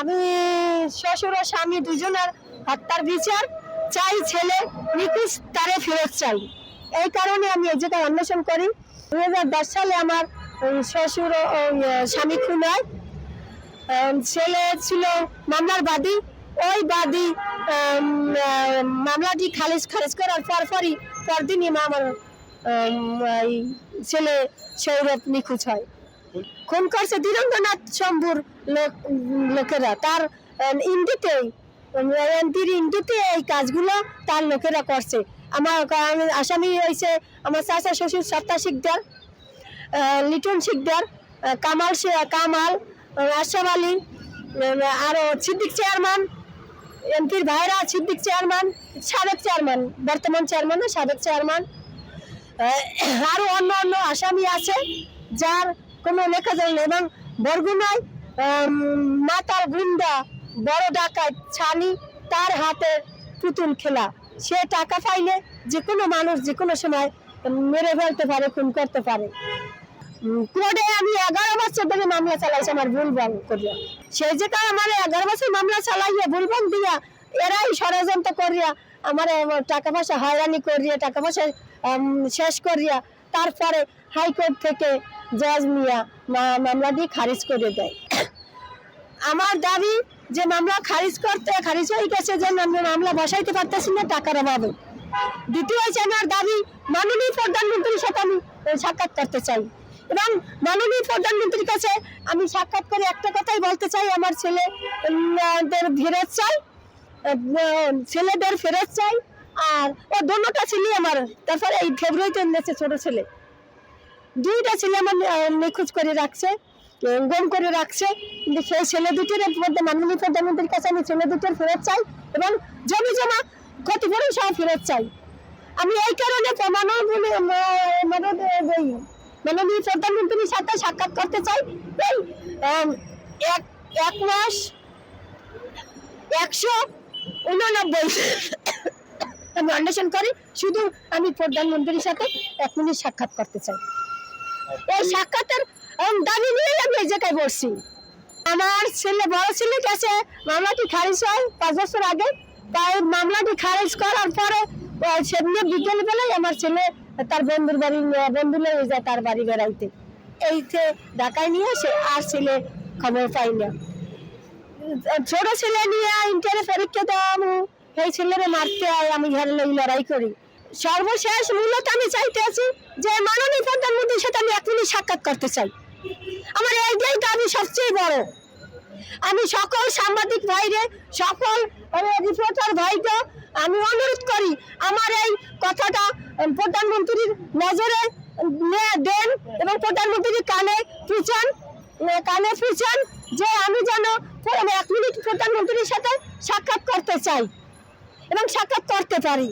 আমি শ্বশুর ও স্বামী দুজনের হত্যার বিচার চাই ছেলে নিখোঁজ তারে ফেরত চাই। এই কারণে আমি এই জায়গায় অন্বেষণ করি। দুই হাজার দশ সালে আমার শ্বশুর ও স্বামী খুন হয় ছেলে ছিল মামলার বাদী। ওই বাদী মামলাটি খারিজ খারিজ করার পর পরই পরদিনই আমার আম, ছেলে সৌরভ নিখোঁজ হয়। খুন করছে ধীরেন্দ্রনাথ শম্ভুর লোক লোকেরা। তার আহ, ইন্দিতেই এমপির ইন্দিতে এই কাজগুলো তার লোকেরা করছে। আমার আসামি হয়েছে আমার চাচা শ্বশুর সত্তা শিকদার লিটন শিকদার কামাল কামাল আশরাফ আলী আহ, আরও সিদ্দিক চেয়ারম্যান এমপির ভাইরা সিদ্দিক চেয়ারম্যান সাবেক চেয়ারম্যান বর্তমান চেয়ারম্যান সাবেক চেয়ারম্যান। আহ, আরও অন্য অন্য আসামি আছে যার কোনো লেখা যায় না এবং বরগুনায় মাতাল গুন্ডা বড় ডাকাত ছানি তার হাতে পুতুল খেলা। সে টাকা পাইলে যে কোনো মানুষ যে কোনো সময় মেরে ফেলতে পারে, খুন করতে পারে। কোর্টে আমি এগারো বছর ধরে মামলা চালাইছি, আমার ভুল ভ্রাম করিয়া। সেই যে কারণে আমার এগারো বছর মামলা চালাইয়া ভুল ভ্রাম দিয়া এরাই ষড়যন্ত্র করিয়া আমার টাকা পয়সা হয়রানি করিয়া, টাকা পয়সা শেষ করিয়া তারপরে হাইকোর্ট থেকে জজ মিয়া মামলাটি খারিজ করে দেয়। আমার দাবি যে মামলা খারিজ করতে খারিজ হয়ে গেছে যে মামলা বসাইতে পারতেছি না টাকার অভাবে। দ্বিতীয় হচ্ছে আমার দাবি মাননীয় প্রধানমন্ত্রীর সাথে আমি সাক্ষাৎ করতে চাই। এবং মাননীয় প্রধানমন্ত্রীর কাছে আমি সাক্ষাৎ করে একটা কথাই বলতে চাই আমার ছেলে উম, ফেরত চাই ছেলেদের ফেরত চাই আর ও দোনোটা ছেলে আমার তারপরে এই ফেব্রুয়ারিতে এনেছে ছোট ছেলে। দুইটা ছেলে আমার নিখোঁজ করে রাখছে গম করে রাখছে। কিন্তু সেই ছেলে দুটির মধ্যে মাননীয় প্রধানমন্ত্রীর কাছে আমি ছেলে দুটোর ফেরত চাই এবং জমি জমা ক্ষতিপূরণ সহ ফেরত চাই। আমি এই কারণে মাননীয় প্রধানমন্ত্রীর সাথে সাক্ষাৎ করতে চাই। এক এক মাস একশো উননব্বই আমি অন্বেষণ করি। শুধু আমি প্রধানমন্ত্রীর সাথে এক মিনিট সাক্ষাৎ করতে চাই। এই সাক্ষাতের দাবি নিয়েই আমি এই জায়গায় বসছি। আমার ছেলে, বড় ছেলে কাছে মামলাটি খারিজ হয় পাঁচ বছর আগে। তাই মামলাটি খারিজ করার পরে সেদিনে আমার ছেলে তার বন্ধুর বাড়ি বন্ধু নিয়ে যায় তার বাড়ি বেড়াইতে। ঢাকায় নিয়ে আর ছেলে খবর পাই না। ছোট ছেলে নিয়ে ইন্টারে পরীক্ষা এই ছেলেরে মারতে হয় আমি ঘরে লড়াই করি। সর্বশেষ মূলত আমি চাইতে আছি যে মাননীয় প্রধানমন্ত্রীর সাথে আমি এক মিনিট সাক্ষাৎ করতে চাই। আমার এইটাই দাবি সবচেয়ে বড়। আমি সকল সাংবাদিক ভাইরে, সকল রিপোর্টার ভাইকে আমি অনুরোধ করি, আমার এই কথাটা প্রধানমন্ত্রীর নজরে দেন এবং প্রধানমন্ত্রীর কানে পুচান কানে পুচান যে আমি যেন এক মিনিট প্রধানমন্ত্রীর সাথে সাক্ষাৎ করতে চাই এবং সাক্ষাৎ করতে পারি।